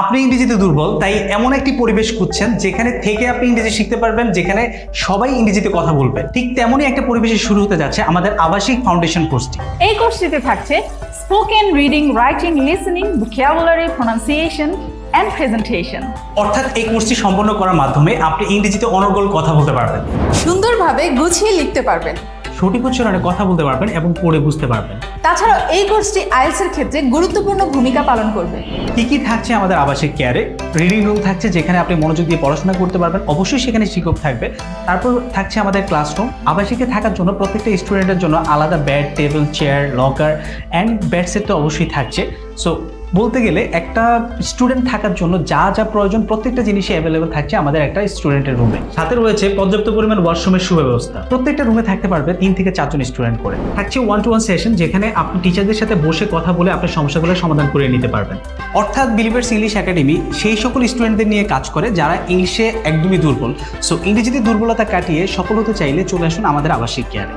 আপনি ইংরেজিতে দুর্বল তাই এমন একটি পরিবেশ খুঁজছেন যেখানে থেকে আপনি ইংরেজি শিখতে পারবেন যেখানে সবাই ইংরেজিতে কথা বলবে। ঠিক তেমনই একটা পরিবেশে শুরু হতে যাচ্ছে আমাদের আবাসিক ফাউন্ডেশন কোর্সটি এই কোর্সটিতে থাকছে spoken reading writing listening vocabulary pronunciation and presentation অর্থাৎ এই কোর্সটি সম্পন্ন করার মাধ্যমে আপনি ইংরেজিতে অনর্গল কথা বলতে পারবেন। সুন্দরভাবে গুছিয়ে লিখতে পারবেন। সঠিক উচ্চারণে কথা বলতে পারবেন এবং পড়ে বুঝতে পারবেন। তাছাড়াও এই কোর্সটি আইএলসের ক্ষেত্রে গুরুত্বপূর্ণ ভূমিকা পালন করবে। কি কি থাকছে আমাদের আবাসিক কেয়ারে রিডিং রুম থাকছে যেখানে আপনি মনোযোগ দিয়ে পড়াশোনা করতে পারবেন। অবশ্যই সেখানে শিক্ষক থাকবে। তারপর থাকছে আমাদের ক্লাসরুম আবাসিকে থাকার জন্য প্রত্যেকটা স্টুডেন্টের জন্য আলাদা bed table chair locker and bed set তো অবশ্যই থাকছে। সো বলতে গেলে একটা স্টুডেন্ট থাকার জন্য যা যা প্রয়োজন প্রত্যেকটা জিনিসই অ্যাভেলেবল থাকছে আমাদের একটা স্টুডেন্টের রুমে সাথে রয়েছে পর্যাপ্ত পরিমাণ ওয়াশরুমের সুব্যবস্থা। প্রত্যেকটা রুমে থাকতে পারবে তিন থেকে চারজন স্টুডেন্ট করে। থাকছে ওয়ান টু ওয়ান সেশন যেখানে আপনি টিচারদের সাথে বসে কথা বলে আপনার সমস্যাগুলো সমাধান করে নিতে পারবেন। অর্থাৎ বিলিভার্স ইংলিশ একাডেমি সেই সকল স্টুডেন্টদের নিয়ে কাজ করে যারা ইংলিশে একদমই দুর্বল। সো ইংরেজিতে দুর্বলতা কাটিয়ে সফল হতে চাইলে চলে আসুন আমাদের আবাসিক কেয়ারে